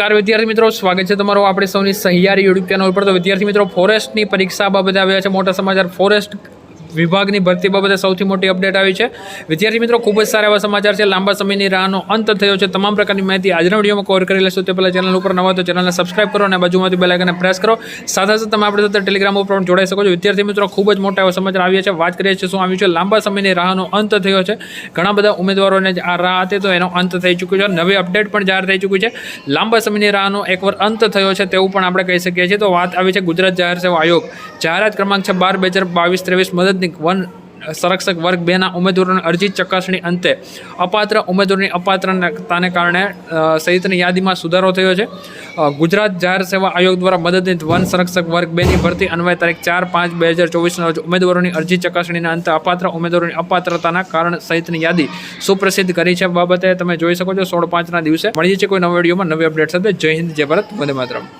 નમસ્કાર વિદ્યાર્થી મિત્રો, સ્વાગત છે તમારું આપણે સૌની સહિયારી યુટ્યુબ ચેનલ ઉપર. તો વિદ્યાર્થી મિત્રો, ફોરેસ્ટની પરીક્ષા બાબતે આવ્યા છે મોટા સમાચાર. ફોરેસ્ટ વિભાગની ભરતી બાબતે સૌથી મોટી અપડેટ આવી છે. વિદ્યાર્થી મિત્રો, ખૂબ જ સારા એવા સમાચાર છે. લાંબા સમયની રાહનો અંત થયો છે. તમામ પ્રકારની માહિતી આજના વિડીયોમાં કવર કરી લેશું. તે પહેલાં ચેનલ ઉપર નવા તો ચેનલને સબસ્ક્રાઇબ કરો અને બાજુમાંથી બેલાઇકને પ્રેસ કરો. સાથે સાથે તમે આપણે સાથે ટેલિગ્રામ ઉપર પણ જોડાઈ શકો છો. વિદ્યાર્થી મિત્રો, ખૂબ જ મોટા એવા સમાચાર આવ્યા છે. વાત કરીએ છીએ શું આવ્યું છે? લાંબા સમયની રાહનો અંત થયો છે. ઘણા બધા ઉમેદવારોને આ રાહ હતી, તો એનો અંત થઈ ચૂક્યો છે. નવી અપડેટ પણ જાહેર થઈ ચૂકી છે. લાંબા સમયની રાહનો એકવાર અંત થયો છે તેવું પણ આપણે કહી શકીએ છીએ. તો વાત આવી છે ગુજરાત જાહેર સેવા આયોગ. જાહેરાત ક્રમાંક છે બાર બે હજાર બાવીસ ત્રેવીસ મદદની વન સંરક્ષક વર્ગ બેના ઉમેદવારોની અરજી ચકાસણી અંતે અપાત્ર ઉમેદવારોની અપાત્રતાને કારણે સહિતની યાદીમાં સુધારો થયો છે. ગુજરાત જાહેર સેવા આયોગ દ્વારા મદદનીત વન સંરક્ષક વર્ગ બેની ભરતી અન્વયે તારીખ ચાર પાંચ બે હજાર ચોવીસના રોજ ઉમેદવારોની અરજી ચકાસણીના અંતે અપાત્ર ઉમેદવારોની અપાત્રતાના કારણ સહિતની યાદી સુપ્રસિદ્ધ કરી છે. બાબતે તમે જોઈ શકો છો સોળ પાંચના દિવસે. મળીએ છીએ કોઈ નવા વિડીયોમાં. નવી અપડેટ સાથે. જય હિન્દ, જય ભારત. વંદે માતરમ.